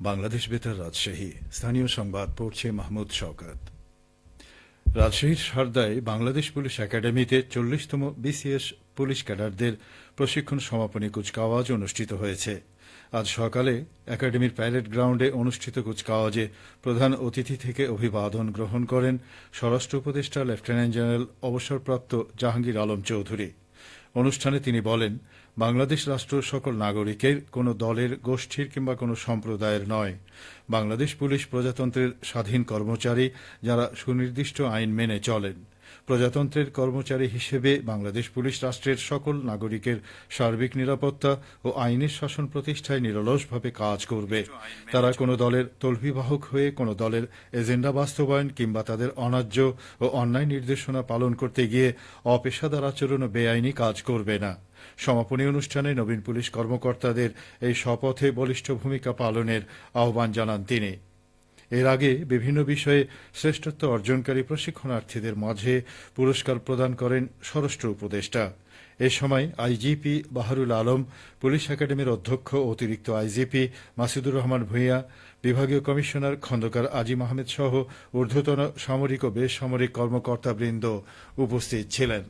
বাংলাদেশ বেতার রাজশাহী। স্থানীয় সংবাদ পড়ছে মাহমুদ শওকত। রাজশাহীর সারদায় বাংলাদেশ পুলিশ একাডেমিতে চল্লিশতম বিসিএস পুলিশ ক্যাডারদের প্রশিক্ষণ সমাপনী কুচকাওয়াজ অনুষ্ঠিত হয়েছে। আজ সকালে একাডেমির প্যারেড গ্রাউন্ডে অনুষ্ঠিত কুচকাওয়াজে প্রধান অতিথি থেকে অভিবাদন গ্রহণ করেন স্বরাষ্ট্র উপদেষ্টা লেফটেন্যান্ট জেনারেল অবসরপ্রাপ্ত জাহাঙ্গীর আলম চৌধুরী। অনুষ্ঠানে তিনি বলেন বাংলাদেশ রাষ্ট্র সকল নাগরিকের কোনো দলের, গোষ্ঠীর কিংবা কোনো সম্প্রদায়ের নয়। বাংলাদেশ পুলিশ প্রজাতন্ত্রের স্বাধীন কর্মচারী যারা সুনির্দিষ্ট আইন মেনে চলেন। প্রজাতন্ত্রের কর্মচারী হিসেবে বাংলাদেশ পুলিশ রাষ্ট্রের সকল নাগরিকের সার্বিক নিরাপত্তা ও আইনের শাসন প্রতিষ্ঠায় নিরলসভাবে কাজ করবে। তারা কোনো দলের তলবিবাহক হয়ে কোনো দলের এজেন্ডা বাস্তবায়ন কিংবা তাদের অন্যায্য ও অন্যায় নির্দেশনা পালন করতে গিয়ে অপেশাদার আচরণ ও বেআইনি কাজ করবে না। সমাপনী অনুষ্ঠানে নবীন পুলিশ কর্মকর্তাদের এই শপথে বলিষ্ঠ ভূমিকা পালনের আহ্বান জানান তিনি। এর আগে বিভিন্ন বিষয়ে শ্রেষ্ঠত্ব অর্জনকারী প্রশিক্ষণার্থীদের মাঝে পুরস্কার প্রদান করেন স্বরাষ্ট্র উপদেষ্টা। এ সময় আইজিপি বাহারুল আলম, পুলিশ একাডেমির অধ্যক্ষ অতিরিক্ত আইজিপি মাসুদুর রহমান ভূঁইয়া, বিভাগীয় কমিশনার খন্দকার আজিম আহমেদ সহ ঊর্ধ্বতন সামরিক ও বেসামরিক কর্মকর্তাবৃন্দ উপস্থিত ছিলেন।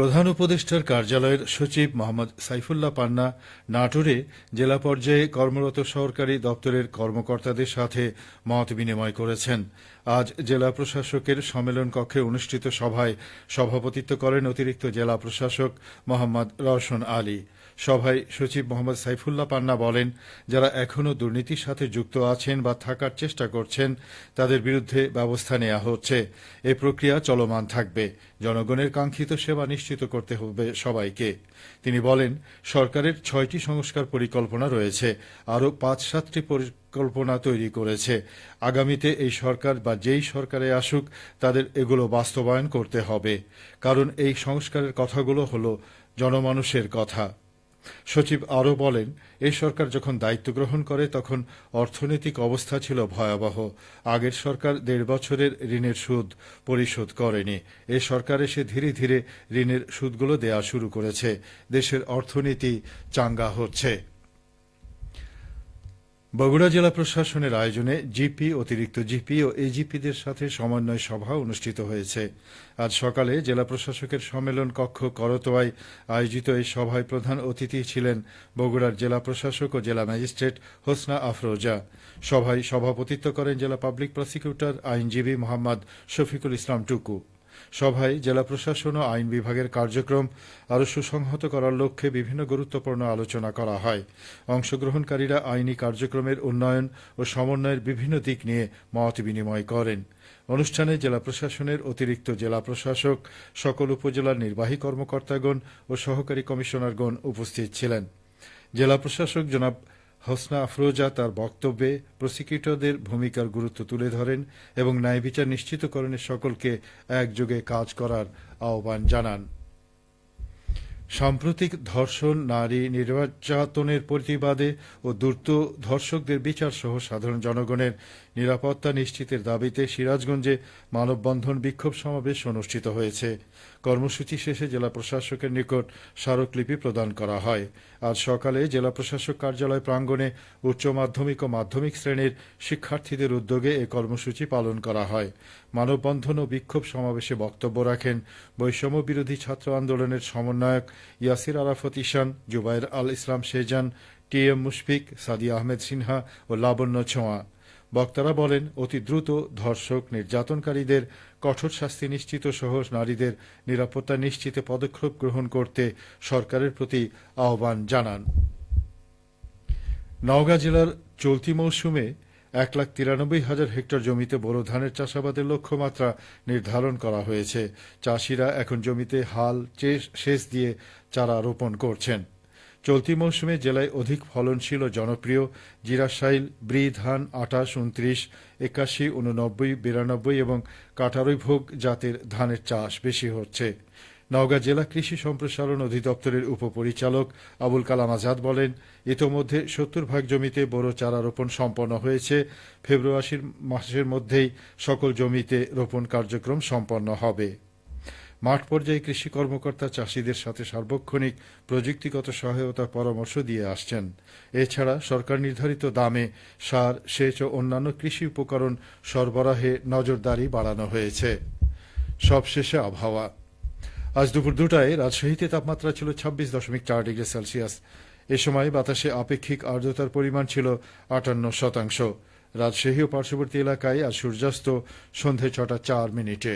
প্রধান উপদেষ্টার কার্যালয়ের সচিব মোহাম্মদ সাইফুল্লাহ পান্না নাটোরে জেলা পর্যায়ে কর্মরত সরকারি দপ্তরের কর্মকর্তাদের সাথে মত বিনিময় করেছেন। আজ জেলা প্রশাসকের সম্মেলন কক্ষে অনুষ্ঠিত সভায় সভাপতিত্ব করেন অতিরিক্ত জেলা প্রশাসক মোহাম্মদ রওশন আলী। সভায় সচিব মোহাম্মদ সাইফুল্লাহ পান্না বলেন, যারা এখনও দুর্নীতির সাথে যুক্ত আছেন বা থাকার চেষ্টা করছেন, তাদের বিরুদ্ধে ব্যবস্থা নেওয়া হচ্ছে। এ প্রক্রিয়া চলমান থাকবে। জনগণের কাঙ্ক্ষিত সেবা নিশ্চিত করতে হবে সবাইকে। তিনি বলেন, সরকারের ছয়টি সংস্কার পরিকল্পনা রয়েছে। আরও পাঁচ সাতটি পরিকল্পনা তৈরি করেছে। আগামীতে এই সরকার বা যেই সরকারে আসুক, তাদের এগুলো বাস্তবায়ন করতে হবে। কারণ এই সংস্কারের কথাগুলো হল জনমানুষের কথা। সচিব আরও বলেন, এই সরকার যখন দায়িত্ব গ্রহণ করে, তখন অর্থনৈতিক অবস্থা ছিল ভয়াবহ। আগের সরকার দেড় বছরের ঋণের সুদ পরিশোধ করেনি। এ সরকার এসে ধীরে ধীরে ঋণের সুদগুলো দেয়া শুরু করেছে। দেশের অর্থনীতি চাঙ্গা হচ্ছে। বগুড়া জেলা প্রশাসনের আয়োজনে জিপি, অতিরিক্ত জিপি ও এজিপিদের সাথে সমন্বয় সভা অনুষ্ঠিত হয়েছে। আজ সকালে জেলা প্রশাসকের সম্মেলন কক্ষ করতোয়ায় আয়োজিত এই সভায় প্রধান অতিথি ছিলেন বগুড়ার জেলা প্রশাসক ও জেলা ম্যাজিস্ট্রেট হোসনা আফরোজা। সভায় সভাপতিত্ব করেন জেলা পাবলিক প্রসিকিউটর, আইনজীবী মোহাম্মদ শফিকুল ইসলাম টুকু। সভায় জেলা প্রশাসন ও আইন বিভাগের কার্যক্রম আরও সুসংহত করার লক্ষ্যে বিভিন্ন গুরুত্বপূর্ণ আলোচনা করা হয়। অংশগ্রহণকারীরা আইনি কার্যক্রমের উন্নয়ন ও সমন্বয়ের বিভিন্ন দিক নিয়ে মত বিনিময় করেন। অনুষ্ঠানে জেলা প্রশাসনের অতিরিক্ত জেলা প্রশাসক, সকল উপজেলার নির্বাহী কর্মকর্তাগণ ও সহকারী কমিশনারগণ উপস্থিত ছিলেন। জেলা প্রশাসক জনাব হোসনা আফরোজা তার বক্তব্যে প্রসিকিউটরদের ভূমিকার গুরুত্ব তুলে ধরেন এবং ন্যায় বিচার নিশ্চিতকরণে সকলকে একযোগে কাজ করার আহ্বান জানান। সাম্প্রতিক ধর্ষণ, নারী নির্যাতনের প্রতিবাদে ও দ্রুত ধর্ষকদের বিচার সহ সাধারণ জনগণের নিরাপত্তা নিশ্চিতের দাবিতে সিরাজগঞ্জে মানববন্ধন বিক্ষোভ সমাবেশ অনুষ্ঠিত হয়েছে। কর্মসূচি শেষে জেলা প্রশাসকের নিকট স্মারকলিপি প্রদান করা হয়। আজ সকালে জেলা প্রশাসক কার্যালয় প্রাঙ্গণে উচ্চ মাধ্যমিক ও মাধ্যমিক শ্রেণির শিক্ষার্থীদের উদ্যোগে এ কর্মসূচি পালন করা হয়। মানববন্ধন ও বিক্ষোভ সমাবেশে বক্তব্য রাখেন বৈষম্য বিরোধী ছাত্র আন্দোলনের সমন্বয়ক ইয়াসির আরাফত ঈশান জুবাইর আল ইসলাম শেজান টি এম মুশফিক সাদিয়া আহমেদ সিনহা ও লাবণ্য ছোঁয়া বক্তারা বলেন অতি দ্রুত ধর্ষক নির্যাতনকারীদের কঠোর শাস্তি নিশ্চিত সহ নারীদের নিরাপত্তা নিশ্চিতে পদক্ষেপ গ্রহণ করতে সরকারের প্রতি আহ্বান জানান নওগাঁ জেলার চলতি মৌসুমে এক লাখ তিরানব্বই হাজার হেক্টর জমিতে বোরো ধানের চাষাবাদের লক্ষ্যমাত্রা নির্ধারণ করা হয়েছে। চাষিরা এখন জমিতে হাল সেচ দিয়ে চারা রোপণ করছেন। চলতি মৌসুমে জেলায় অধিক ফলনশীল ও জনপ্রিয় জিরাশাইল ব্রি ধান আঠাশ উনত্রিশ, একাশি উননব্বই বিরানব্বই এবং কাটারই ভোগ জাতের ধানের চাষ বেশি হচ্ছে। নওগাঁ জেলা কৃষি সম্প্রসারণ অধিদপ্তরের উপপরিচালক আবুল কালাম আজাদ বলেন, ইতোমধ্যে সত্তর ভাগ জমিতে বড় চারা রোপণ সম্পন্ন হয়েছে। ফেব্রুয়ারি মাসের মধ্যেই সকল জমিতে রোপণ কার্যক্রম সম্পন্ন হবে। মাঠ পর্যায়ে কৃষি কর্মকর্তা চাষিদের সাথে সার্বক্ষণিক প্রযুক্তিগত সহায়তার পরামর্শ দিয়ে আসছেন। এছাড়া সরকার নির্ধারিত দামে সার, সেচ ও অন্যান্য কৃষি উপকরণ সরবরাহে নজরদারি বাড়ানো হয়েছে। সবশেষে আবহাওয়া। আজ দুপুর দুটায় রাজশাহীতে তাপমাত্রা ছিল ছাব্বিশ দশমিক চার ডিগ্রি সেলসিয়াস। এ সময় বাতাসে আপেক্ষিক আর্দ্রতার পরিমাণ ছিল আটান্ন শতাংশ। রাজশাহী ও পার্শ্ববর্তী এলাকায় আজ সূর্যাস্ত সন্ধে ছটা চার মিনিটে।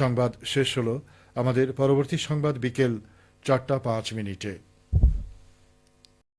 সংবাদ শেষ হল আমাদের পরবর্তী সংবাদ বিকেল চারটা পাঁচ মিনিটে।